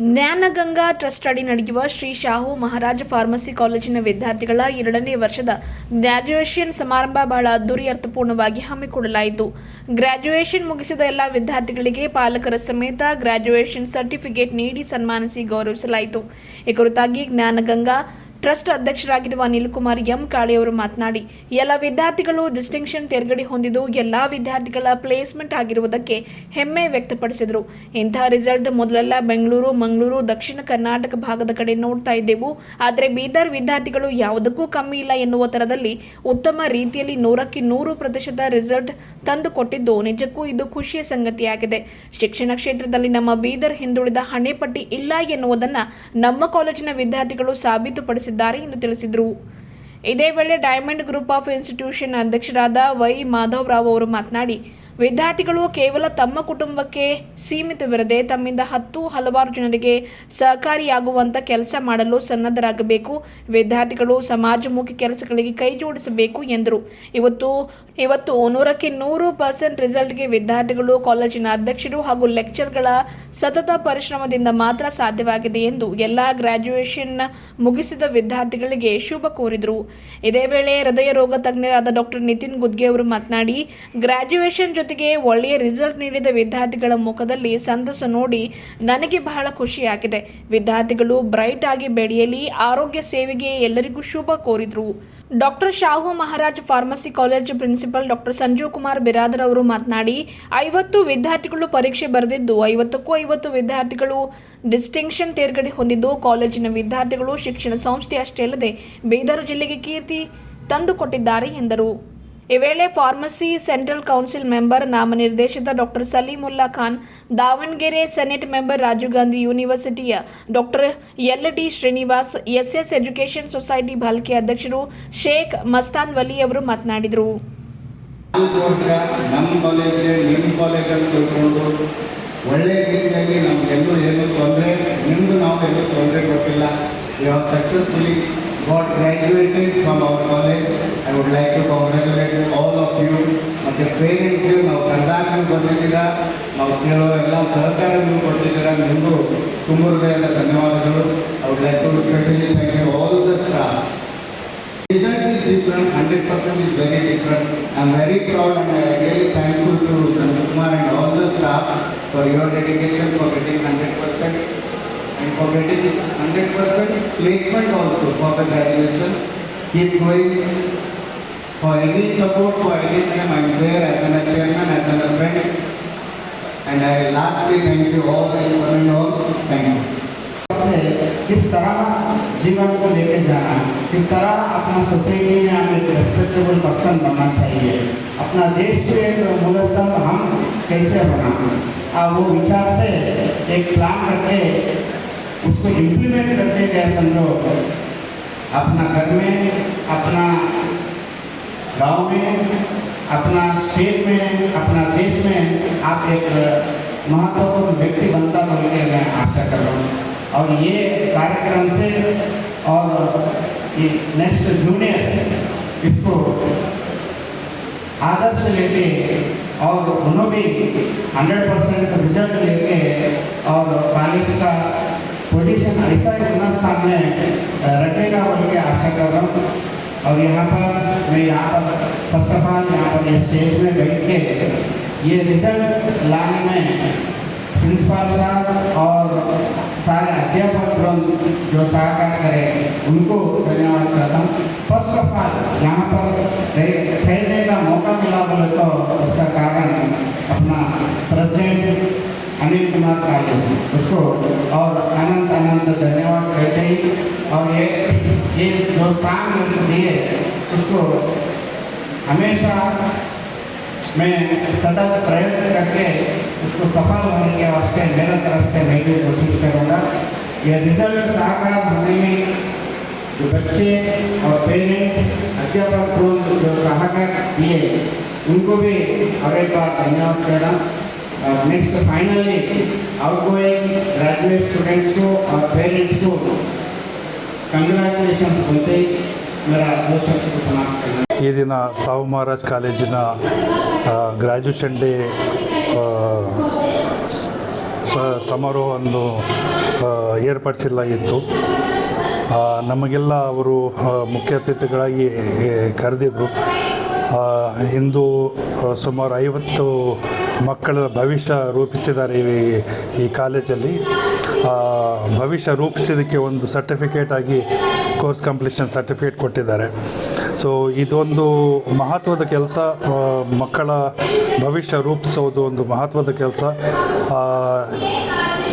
Jnanaganga trust ಅಡಿ ನಡೆಯುವ ಶ್ರೀ ಶಾಹು ಮಹಾರಾಜ pharmacy ಕಾಲೇಜಿನ ವಿದ್ಯಾರ್ಥಿಗಳ ಎರಡನೇ ವರ್ಷದ ಗ್ರಾಜ್ಯುಯೇಷನ್ ಸಮಾರಂಭ ಬಹಳ ಅದ್ದೂರಿ ಅರ್ಥಪೂರ್ಣವಾಗಿ ಹಮ್ಮಿಕೊಳ್ಳಲಾಯಿತು. ಗ್ರಾಜ್ಯುಯೇಷನ್ ಮುಗಿಸಿದ ಎಲ್ಲ ವಿದ್ಯಾರ್ಥಿಗಳಿಗೆ ಪಾಲಕರ ಸಮೇತ ಗ್ರಾಜ್ಯುಯೇಷನ್ ಸರ್ಟಿಫಿಕೇಟ್ ನೀಡಿ ಸನ್ಮಾನಿಸಿ ಗೌರವಿಸಲಾಯಿತು. ಈ ಕುರಿತಾಗಿ ಜ್ಞಾನಗಂಗಾ ಟ್ರಸ್ಟ್ ಅಧ್ಯಕ್ಷರಾಗಿರುವ ಅನಿಲ್ ಕುಮಾರ್ ಎಂ ಕಾಳೆಯವರು ಮಾತನಾಡಿ, ಎಲ್ಲ ವಿದ್ಯಾರ್ಥಿಗಳು ಡಿಸ್ಟಿಂಕ್ಷನ್ ತೇರ್ಗಡೆ ಹೊಂದಿದ್ದು ಎಲ್ಲಾ ವಿದ್ಯಾರ್ಥಿಗಳ ಪ್ಲೇಸ್ಮೆಂಟ್ ಆಗಿರುವುದಕ್ಕೆ ಹೆಮ್ಮೆ ವ್ಯಕ್ತಪಡಿಸಿದರು. ಇಂತಹ ರಿಸಲ್ಟ್ ಮೊದಲೆಲ್ಲ ಬೆಂಗಳೂರು, ಮಂಗಳೂರು, ದಕ್ಷಿಣ ಕರ್ನಾಟಕ ಭಾಗದ ಕಡೆ ನೋಡ್ತಾ ಇದ್ದೆವು. ಆದರೆ ಬೀದರ್ ವಿದ್ಯಾರ್ಥಿಗಳು ಯಾವುದಕ್ಕೂ ಕಮ್ಮಿ ಇಲ್ಲ ಎನ್ನುವ ತರದಲ್ಲಿ ಉತ್ತಮ ರೀತಿಯಲ್ಲಿ ನೂರಕ್ಕೆ ನೂರು ಪ್ರತಿಶತ ರಿಸಲ್ಟ್ ತಂದು ಕೊಟ್ಟಿದ್ದು ನಿಜಕ್ಕೂ ಇದು ಖುಷಿಯ ಸಂಗತಿಯಾಗಿದೆ. ಶಿಕ್ಷಣ ಕ್ಷೇತ್ರದಲ್ಲಿ ನಮ್ಮ ಬೀದರ್ ಹಿಂದುಳಿದ ಹಣೆಪಟ್ಟಿ ಇಲ್ಲ ಎನ್ನುವುದನ್ನು ನಮ್ಮ ಕಾಲೇಜಿನ ವಿದ್ಯಾರ್ಥಿಗಳು ಸಾಬೀತುಪಡಿಸಿದ್ದಾರೆ ಎಂದು ತಿಳಿಸಿದರು. ಇದೇ ವೇಳೆ ಡೈಮಂಡ್ ಗ್ರೂಪ್ ಆಫ್ ಇನ್ಸ್ಟಿಟ್ಯೂಷನ್ ಅಧ್ಯಕ್ಷರಾದ ವೈ ಮಾಧವರಾವ್ ಅವರು ಮಾತನಾಡಿ ವಿದ್ಯಾರ್ಥಿಗಳು ಕೇವಲ ತಮ್ಮ ಕುಟುಂಬಕ್ಕೆ ಸೀಮಿತವಿರದೆ ತಮ್ಮಿಂದ ಹತ್ತು ಹಲವಾರು ಜನರಿಗೆ ಸಹಕಾರಿಯಾಗುವಂತ ಕೆಲಸ ಮಾಡಲು ಸನ್ನದ್ಧರಾಗಬೇಕು. ವಿದ್ಯಾರ್ಥಿಗಳು ಸಮಾಜಮುಖಿ ಕೆಲಸಗಳಿಗೆ ಕೈ ಜೋಡಿಸಬೇಕು ಎಂದರು. ಇವತ್ತು ಇವತ್ತು ನೂರಕ್ಕೆ ನೂರು ಪರ್ಸೆಂಟ್ ರಿಸಲ್ಟ್ಗೆ ವಿದ್ಯಾರ್ಥಿಗಳು ಕಾಲೇಜಿನ ಅಧ್ಯಕ್ಷರು ಹಾಗೂ ಲೆಕ್ಚರ್ಗಳ ಸತತ ಪರಿಶ್ರಮದಿಂದ ಮಾತ್ರ ಸಾಧ್ಯವಾಗಿದೆ ಎಂದು ಎಲ್ಲ ಗ್ರಾಜ್ಯುಯೇಷನ್ ಮುಗಿಸಿದ ವಿದ್ಯಾರ್ಥಿಗಳಿಗೆ ಶುಭ ಕೋರಿದರು. ಇದೇ ವೇಳೆ ಹೃದಯ ರೋಗ ತಜ್ಞರಾದ ಡಾಕ್ಟರ್ ನಿತಿನ್ ಗುದ್ಗೆ ಅವರು ಮಾತನಾಡಿ ಗ್ರಾಜ್ಯುಯೇಷನ್ ಜೊತೆಗೆ ಒಳ್ಳೆಯ ರಿಸಲ್ಟ್ ನೀಡಿದ ವಿದ್ಯಾರ್ಥಿಗಳ ಮುಖದಲ್ಲಿ ಸಂತಸ ನೋಡಿ ನನಗೆ ಬಹಳ ಖುಷಿಯಾಗಿದೆ. ವಿದ್ಯಾರ್ಥಿಗಳು ಬ್ರೈಟ್ ಆಗಿ ಬೆಳೆಯಲಿ, ಆರೋಗ್ಯ ಸೇವೆಗೆ ಎಲ್ಲರಿಗೂ ಶುಭ ಕೋರಿದರು. Doctor Shahu Maharaj pharmacy college principal doctor Sanjeev Kumar Biradar ಅವರು ಮಾತನಾಡಿ, ಐವತ್ತು ವಿದ್ಯಾರ್ಥಿಗಳು ಪರೀಕ್ಷೆ ಬರೆದಿದ್ದು, ಐವತ್ತಕ್ಕೂ ಐವತ್ತು ವಿದ್ಯಾರ್ಥಿಗಳು ಡಿಸ್ಟಿಂಕ್ಷನ್ ತೇರ್ಗಡೆ ಹೊಂದಿದ್ದು, ಕಾಲೇಜಿನ ವಿದ್ಯಾರ್ಥಿಗಳು ಶಿಕ್ಷಣ ಸಂಸ್ಥೆ ಅಷ್ಟೇ ಅಲ್ಲದೆ ಬೀದರ್ ಜಿಲ್ಲೆಗೆ ಕೀರ್ತಿ ತಂದುಕೊಟ್ಟಿದ್ದಾರೆ ಎಂದರು. ಈ ವೇಳೆ pharmacy central council member ನಾಮನಿರ್ದೇಶಿತ doctor Salimullah Khan, Davanagere senate member Rajiv Gandhi ಯೂನಿವರ್ಸಿಟಿಯ doctor L D Srinivas, SS education society Bhalki ಅಧ್ಯಕ್ಷರು ಶೇಖ್ ಮಸ್ತಾನ್ ವಲಿ ಅವರು ಮಾತನಾಡಿದರು. ಒಳ್ಳೆ ರೀತಿಯಲ್ಲಿ ನಮಗೆಲ್ಲೂ ಏನೂ ತೊಂದರೆ ನಿಮ್ಮದು ನಾವು ಎಲ್ಲೂ ತೊಂದರೆ ಕೊಟ್ಟಿಲ್ಲ. You have successfully Got graduated from our college I would like to congratulate all of you ಮತ್ತು ಪೇರೆಂಟ್ಸ್ಗೆ ನಾವು ಕರೆದಾಗ ನೀವು ಬಂದಿದ್ದೀರಾ ನಾವು ಕೇಳೋ ಎಲ್ಲ ಸಹಕಾರ ನೀವು ಕೊಟ್ಟಿದ್ದೀರಾ ನಿಮಗೂ ತುಂಬ ಹೃದಯದ ಧನ್ಯವಾದಗಳು I would like to specially thank you all the staff Result is different, hundred percent is very different. I am very proud and I am really thankful to Sanjay Kumar and all the staff for your dedication for getting hundred percent And for getting hundred percent placement also for the graduation. Keep going. For any support, for any time, I am there as an chairman, as an friend. And I lastly thank you all and one and all. Thank you. किस तरह जीवन को लेके जाना किस तरह अपना society में हम रेस्पेक्टेबल पर्सन बनना चाहिए अपना देश को एक मूलस्तंभ हम कैसे बना और वो विचार से एक प्लान करके उसको इम्प्लीमेंट करते गए समझो अपना घर में, अपना गाँव में, अपना स्टेट में, अपना देश में आप एक महत्वपूर्ण व्यक्ति बनता बोल के मैं आशा कर रहा हूँ। और ये कार्यक्रम से और ये नेक्स्ट जूनियर्स इसको आदर से लेके और उन्होंने भी हंड्रेड परसेंट रिज़ल्ट लेके और कॉलेज का पोजीशन ऐसा उन्नत स्थान में रखेगा बोल के आशा कर रहा हूँ और यहाँ पर मैं यहाँ पर फ़र्स्ट ऑफ़ ऑल यहाँ पर स्टेज में बैठ के ये रिज़ल्ट लाने में प्रिंसिपाल साहब और सारे अध्यापक वृंद जो सहकार करें उनको धन्यवाद करता हूँ फ़र्स्ट ऑफ़ ऑल यहाँ पर ठहरने का मौका मिला बोले तो उसका कारण अपना प्रेसिडेंट अनिल कुमार काले। उसको और अनंत अनंत धन्यवाद कहते ही और ये ये जो काम उनको दिए, उसको हमेशा मैं सतत प्रयत्न करके उसको सफल होने के वास्ते, मेरे तरफ़ से मैं भी कोशिश करूँगा। ये रिज़ल्ट साकार होने में जो बच्चे और पेरेंट्स, अध्यापक, जो सहकार दिए, उनको भी और एक बार धन्यवाद कह next finally out going graduate ಸ್ಟೂಡೆಂಟ್ಸ್ಗೂ ಅವ್ರ ಪೇರೆಂಟ್ಸ್ಗೂ ಕಂಗ್ರ್ಯಾಚುಲೇಷನ್ಸ್ ಬಂದು ಇವರ ದೋಷ ಈ ದಿನ ಸಾವು ಮಹಾರಾಜ್ ಕಾಲೇಜಿನ ಗ್ರ್ಯಾಜುಯೇಷನ್ ಡೇ ಸಮಾರೋಹವನ್ನು ಏರ್ಪಡಿಸಲಾಗಿತ್ತು. ನಮಗೆಲ್ಲ ಅವರು ಮುಖ್ಯ ಅತಿಥಿಗಳಾಗಿ ಕರೆದಿದ್ದರು ಇಂದು ಸುಮಾರು ಐವತ್ತು ಮಕ್ಕಳ ಭವಿಷ್ಯ ರೂಪಿಸಿದ್ದಾರೆ ಈ ಈ ಕಾಲೇಜಲ್ಲಿ. ಭವಿಷ್ಯ ರೂಪಿಸಿದಕ್ಕೆ ಒಂದು ಸರ್ಟಿಫಿಕೇಟ್ ಆಗಿ ಕೋರ್ಸ್ ಕಂಪ್ಲೀಷನ್ ಸರ್ಟಿಫಿಕೇಟ್ ಕೊಟ್ಟಿದ್ದಾರೆ. ಸೊ ಇದೊಂದು ಮಹತ್ವದ ಕೆಲಸ ಮಕ್ಕಳ ಭವಿಷ್ಯ ರೂಪಿಸೋದು ಒಂದು ಮಹತ್ವದ ಕೆಲಸ.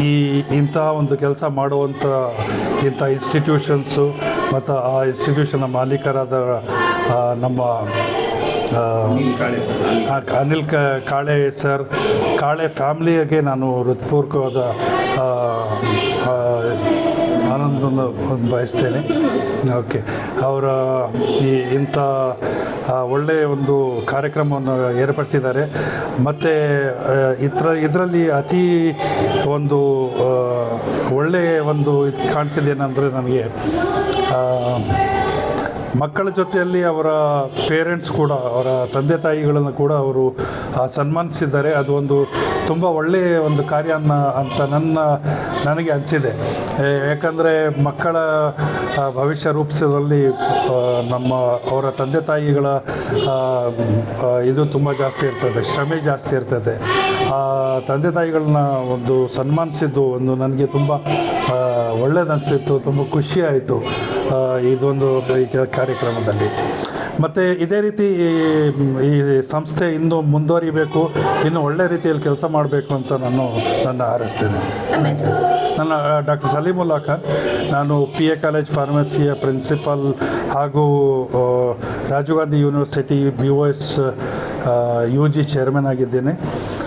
ಈ ಇಂತಹ ಒಂದು ಕೆಲಸ ಮಾಡುವಂಥ ಇಂಥ ಇನ್ಸ್ಟಿಟ್ಯೂಷನ್ಸು ಮತ್ತು ಆ ಇನ್ಸ್ಟಿಟ್ಯೂಷನ್ನ ಮಾಲೀಕರಾದ ನಮ್ಮ ಅನಿಲ್ ಕ, ಕಾಳೆ ಸರ್, ಕಾಳೆ ಫ್ಯಾಮ್ಲಿಯಾಗೆ ನಾನು ಹೃತ್ಪೂರ್ವಕವಾದ ಆನಂದವನ್ನು ಬಯಸ್ತೇನೆ. ಓಕೆ. ಅವರ ಈ ಇಂಥ ಒಳ್ಳೆಯ ಒಂದು ಕಾರ್ಯಕ್ರಮವನ್ನು ಏರ್ಪಡಿಸಿದ್ದಾರೆ. ಮತ್ತು ಇತರ, ಇದರಲ್ಲಿ ಅತಿ ಒಂದು ಒಳ್ಳೆಯ ಒಂದು ಇದು ಕಾಣಿಸಿದ್ದೇನೆಂದರೆ ನನಗೆ ಮಕ್ಕಳ ಜೊತೆಯಲ್ಲಿ ಅವರ ಪೇರೆಂಟ್ಸ್ ಕೂಡ, ಅವರ ತಂದೆ ತಾಯಿಗಳನ್ನು ಕೂಡ ಅವರು ಸನ್ಮಾನಿಸಿದ್ದಾರೆ. ಅದು ಒಂದು ತುಂಬ ಒಳ್ಳೆಯ ಒಂದು ಕಾರ್ಯ ಅಂತ ನನ್ನ, ನನಗೆ ಅನಿಸಿದೆ. ಯಾಕಂದರೆ ಮಕ್ಕಳ ಭವಿಷ್ಯ ರೂಪಿಸೋದ್ರಲ್ಲಿ ನಮ್ಮ ಅವರ ತಂದೆ ತಾಯಿಗಳ ಇದು ತುಂಬ ಜಾಸ್ತಿ ಇರ್ತದೆ, ಶ್ರಮೆ ಜಾಸ್ತಿ ಇರ್ತದೆ. ತಂದೆ ತಾಯಿಗಳನ್ನ ಒಂದು ಸನ್ಮಾನಿಸಿದ್ದು ಒಂದು ನನಗೆ ತುಂಬ ಒಳ್ಳೇದನಿಸಿತ್ತು ತುಂಬ ಖುಷಿ ಆಯಿತು ಇದೊಂದು ಕಾರ್ಯಕ್ರಮದಲ್ಲಿ. ಮತ್ತು ಇದೇ ರೀತಿ ಈ- ಸಂಸ್ಥೆ ಇನ್ನೂ ಮುಂದುವರಿಬೇಕು ಇನ್ನು ಒಳ್ಳೆ ರೀತಿಯಲ್ಲಿ ಕೆಲಸ ಮಾಡಬೇಕು ಅಂತ ನಾನು ನನ್ನ ಹಾರೈಸ್ತೇನೆ ನನ್ನ ಡಾಕ್ಟರ್ ಸಲೀಮುಲ್ಲಾ ಖಾನ್ ನಾನು ಪಿ ಎ ಕಾಲೇಜ್ ಫಾರ್ಮಸಿಯ ಪ್ರಿನ್ಸಿಪಲ್ ಹಾಗೂ ಆ, Rajiv Gandhi university B O S U G chairman ಆಗಿದ್ದೇನೆ.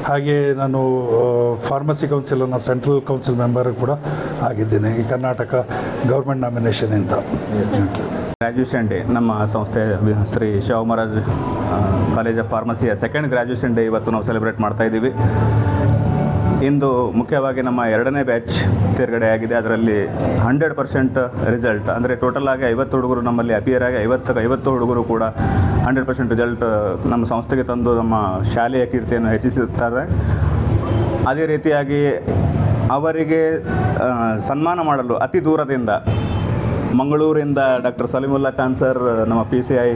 ಹಾಗೆ ನಾನು ಫಾರ್ಮಸಿ ಕೌನ್ಸಿಲನ್ನು ಸೆಂಟ್ರಲ್ ಕೌನ್ಸಿಲ್ ಮೆಂಬರ್ ಕೂಡ ಆಗಿದ್ದೇನೆ. ಈ ಕರ್ನಾಟಕ ಗೌರ್ಮೆಂಟ್ ನಾಮಿನೇಷನ್ ಇಂದ. ಗ್ರ್ಯಾಜುಯೇಷನ್ ಡೇ ನಮ್ಮ ಸಂಸ್ಥೆ ಶ್ರೀ ಶಿವಮಹಾರಾಜ್ ಕಾಲೇಜ್ ಆಫ್ ಫಾರ್ಮಸಿಯ ಸೆಕೆಂಡ್ ಗ್ರ್ಯಾಜುಯೇಷನ್ ಡೇ ಇವತ್ತು ನಾವು ಸೆಲೆಬ್ರೇಟ್ ಮಾಡ್ತಾ ಇದ್ದೀವಿ. ಇಂದು ಮುಖ್ಯವಾಗಿ ನಮ್ಮ ಎರಡನೇ ಬ್ಯಾಚ್ ತೇರ್ಗಡೆ ಆಗಿದೆ ಅದರಲ್ಲಿ ಹಂಡ್ರೆಡ್ ಪರ್ಸೆಂಟ್ ರಿಸಲ್ಟ್ ಅಂದರೆ ಟೋಟಲ್ ಆಗಿ ಐವತ್ತು ಹುಡುಗರು ನಮ್ಮಲ್ಲಿ ಅಪಿಯರ್ ಆಗಿ ಐವತ್ತು ಐವತ್ತು ಹುಡುಗರು ಕೂಡ ಹಂಡ್ರೆಡ್ ಪರ್ಸೆಂಟ್ ರಿಸಲ್ಟ್ ನಮ್ಮ ಸಂಸ್ಥೆಗೆ ತಂದು ನಮ್ಮ ಶಾಲೆಯ ಕೀರ್ತಿಯನ್ನು ಹೆಚ್ಚಿಸುತ್ತಾರೆ. ಅದೇ ರೀತಿಯಾಗಿ ಅವರಿಗೆ ಸನ್ಮಾನ ಮಾಡಲು ಅತಿ ದೂರದಿಂದ ಮಂಗಳೂರಿಂದ ಡಾಕ್ಟರ್ ಸಲೀಮುಲ್ಲಾ ಖಾನ್ ಸರ್, ನಮ್ಮ P C I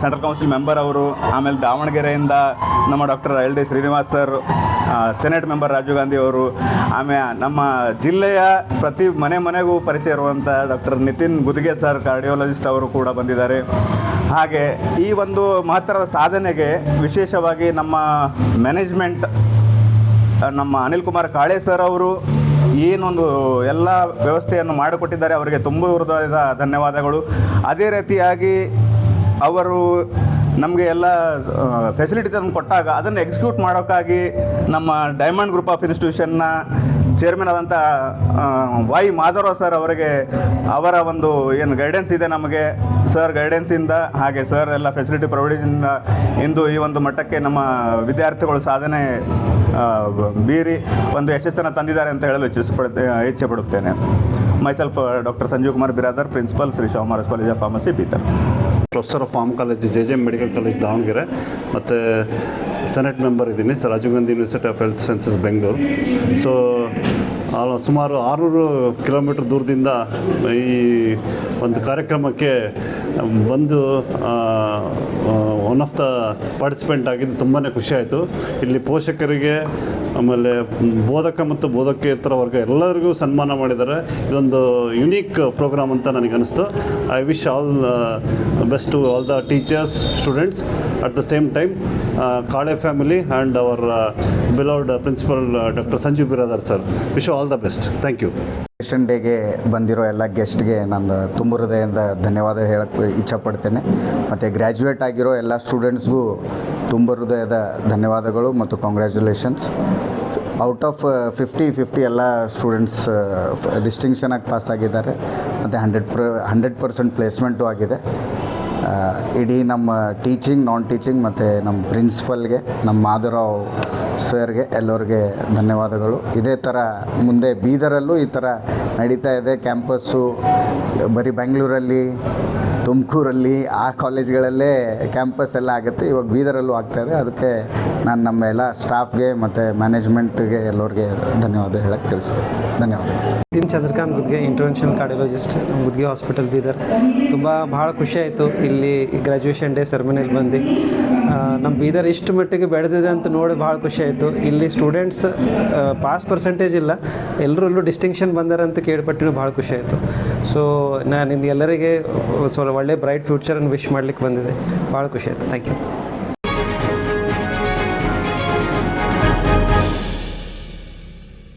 central council member ಅವರು, ಆಮೇಲೆ ದಾವಣಗೆರೆಯಿಂದ ನಮ್ಮ doctor L D Srinivas sir senate member Rajiv Gandhi ಅವರು ಆಮೇಲೆ ನಮ್ಮ ಜಿಲ್ಲೆಯ ಪ್ರತಿ ಮನೆ ಮನೆಗೂ ಪರಿಚಯ ಇರುವಂಥ doctor Nitin Gudige sir, cardiologist ಅವರು ಕೂಡ ಬಂದಿದ್ದಾರೆ. ಹಾಗೆ ಈ ಒಂದು ಮಹತ್ತರದ ಸಾಧನೆಗೆ ವಿಶೇಷವಾಗಿ ನಮ್ಮ ಮ್ಯಾನೇಜ್ಮೆಂಟ್ ನಮ್ಮ ಅನಿಲ್ ಕುಮಾರ್ ಕಾಳೆ ಸರ್ ಅವರು ಏನೊಂದು ಎಲ್ಲ ವ್ಯವಸ್ಥೆಯನ್ನು ಮಾಡಿಕೊಟ್ಟಿದ್ದಾರೆ. ಅವರಿಗೆ ತುಂಬ ಹೃದಯದ ಧನ್ಯವಾದಗಳು. ಅದೇ ರೀತಿಯಾಗಿ ಅವರು ನಮಗೆ ಎಲ್ಲ ಫೆಸಿಲಿಟೀಸನ್ನು ಕೊಟ್ಟಾಗ ಅದನ್ನು ಎಕ್ಸಿಕ್ಯೂಟ್ ಮಾಡೋಕ್ಕಾಗಿ ನಮ್ಮ ಡೈಮಂಡ್ ಗ್ರೂಪ್ ಆಫ್ ಇನ್ಸ್ಟಿಟ್ಯೂಷನ್ನ ಚೇರ್ಮನ್ ಆದಂಥ ವೈ ಮಾಧವರಾವ್ ಸರ್ ಅವರಿಗೆ ಅವರ ಒಂದು ಏನು ಗೈಡೆನ್ಸ್ ಇದೆ ನಮಗೆ. ಸರ್ ಗೈಡೆನ್ಸಿಂದ ಹಾಗೆ ಸರ್ ಎಲ್ಲ ಫೆಸಿಲಿಟಿ ಪ್ರೊವೈಡಿಂದ ಇಂದು ಈ ಒಂದು ಮಟ್ಟಕ್ಕೆ ನಮ್ಮ ವಿದ್ಯಾರ್ಥಿಗಳು ಸಾಧನೆ ಬೀರಿ ಒಂದು ಯಶಸ್ಸನ್ನು ತಂದಿದ್ದಾರೆ ಅಂತ ಹೇಳಲು ಇಚ್ಛಿಸಪಡುತ್ತೆ, ಇಚ್ಛೆ ಪಡುತ್ತೇನೆ. Myself doctor Sanjeev Kumar Biradar principal Shri Shivamaharaj college of pharmacy Bidar professor of pharm college J J medical college Davanagere. ಮತ್ತು ಸೆನೆಟ್ ಮೆಂಬರ್ ಇದ್ದೀನಿ sir Rajiv Gandhi university of health sciences Bengaluru so ಸುಮಾರು ಆರುನೂರು kilometre ದೂರದಿಂದ ಈ ಒಂದು ಕಾರ್ಯಕ್ರಮಕ್ಕೆ ಬಂದು one of the participant ಆಗಿದ್ದು ತುಂಬಾ ಖುಷಿ ಆಯಿತು. ಇಲ್ಲಿ ಪೋಷಕರಿಗೆ, ಆಮೇಲೆ ಬೋಧಕ ಮತ್ತು ಬೋಧಕೇತರ ವರ್ಗ ಎಲ್ಲರಿಗೂ ಸನ್ಮಾನ ಮಾಡಿದ್ದಾರೆ. ಇದೊಂದು ಯುನೀಕ್ ಪ್ರೋಗ್ರಾಮ್ ಅಂತ ನನಗೆ ಅನಿಸ್ತು. I wish all best to all the teachers students at the same time Kale family and our beloved principal doctor Sanjeev Biradar sir wish all the best thank you ration ಡೇಗೆ ಬಂದಿರೋ ಎಲ್ಲ ಗೆಸ್ಟ್ಗೆ ನಾನು ತುಂಬ ಹೃದಯದಿಂದ ಧನ್ಯವಾದ ಹೇಳಕ್ಕೆ ಇಚ್ಛಪಡ್ತೇನೆ. ಮತ್ತು ಗ್ರ್ಯಾಜುಯೇಟ್ ಆಗಿರೋ ಎಲ್ಲ ಸ್ಟೂಡೆಂಟ್ಸ್ಗೂ ತುಂಬ ಹೃದಯದ ಧನ್ಯವಾದಗಳು ಮತ್ತು congratulations out of fifty fifty ಎಲ್ಲ ಸ್ಟೂಡೆಂಟ್ಸ್ ಡಿಸ್ಟಿಂಕ್ಷನ್ ಆಗಿ ಪಾಸ್ ಆಗಿದ್ದಾರೆ. ಮತ್ತು ಹಂಡ್ರೆಡ್ ಪ್ರ ಹಂಡ್ರೆಡ್ ಪರ್ಸೆಂಟ್ ಪ್ಲೇಸ್ಮೆಂಟು ಆಗಿದೆ. ಆ, ಇಡೀ ನಮ್ಮ ಟೀಚಿಂಗ್ ನಾನ್ ಟೀಚಿಂಗ್ ಮತ್ತು ನಮ್ಮ ಪ್ರಿನ್ಸಿಪಲ್ಗೆ ನಮ್ಮ ಮಾಧವರಾವ್ ಸರ್ಗೆ ಎಲ್ಲರಿಗೆ ಧನ್ಯವಾದಗಳು. ಇದೇ ಥರ ಮುಂದೆ ಬೀದರಲ್ಲೂ ಈ ಥರ ನಡೀತಾ ಇದೆ. ಕ್ಯಾಂಪಸ್ಸು ಬರೀ ಬೆಂಗಳೂರಲ್ಲಿ ತುಮಕೂರಲ್ಲಿ, ಆ ಕಾಲೇಜ್ಗಳಲ್ಲೇ ಕ್ಯಾಂಪಸ್ ಎಲ್ಲ ಆಗುತ್ತೆ. ಇವಾಗ ಬೀದರಲ್ಲೂ ಆಗ್ತಾ ಇದೆ. ಅದಕ್ಕೆ ನಾನು ನಮ್ಮ ಎಲ್ಲ ಸ್ಟಾಫ್ಗೆ ಮತ್ತು ಮ್ಯಾನೇಜ್ಮೆಂಟ್ಗೆ ಎಲ್ಲರಿಗೆ ಧನ್ಯವಾದ ಹೇಳಕ್ಕೆ ತಿಳಿಸಿದೆ ಧನ್ಯವಾದ. Nitin Chandrakant Gudge intervention cardiologist Gudge hospital Bidar. ತುಂಬ ಭಾಳ ಖುಷಿ ಆಯಿತು ಇಲ್ಲಿ ಗ್ರ್ಯಾಜುಯೇಷನ್ ಡೇ ಸೆರೆಮನಿಯಲ್ಲಿ ಬಂದು. ನಮ್ಮ ಬೀದರ್ ಇಷ್ಟು ಮಟ್ಟಿಗೆ ಬೆಳೆದಿದೆ ಅಂತ ನೋಡಿ ಭಾಳ ಖುಷಿ ಆಯಿತು. ಇಲ್ಲಿ ಸ್ಟೂಡೆಂಟ್ಸ್ ಪಾಸ್ ಪರ್ಸೆಂಟೇಜ್ ಇಲ್ಲ. ಎಲ್ಲರಲ್ಲೂ ಡಿಸ್ಟಿಂಕ್ಷನ್ ಬಂದಾರಂತ ಕೇಳ್ಪಟ್ಟು ಭಾಳ ಖುಷಿ ಆಯಿತು. ಸೊ ನಾನು ಎಲ್ಲರಿಗೆ ಸ್ವಲ್ಪ ಒಳ್ಳೆ ಬ್ರೈಟ್ ಫ್ಯೂಚರನ್ನು ವಿಶ್ ಮಾಡ್ಲಿಕ್ಕೆ ಬಂದಿದೆ. ಭಾಳ ಖುಷಿ ಆಯಿತು. Thank you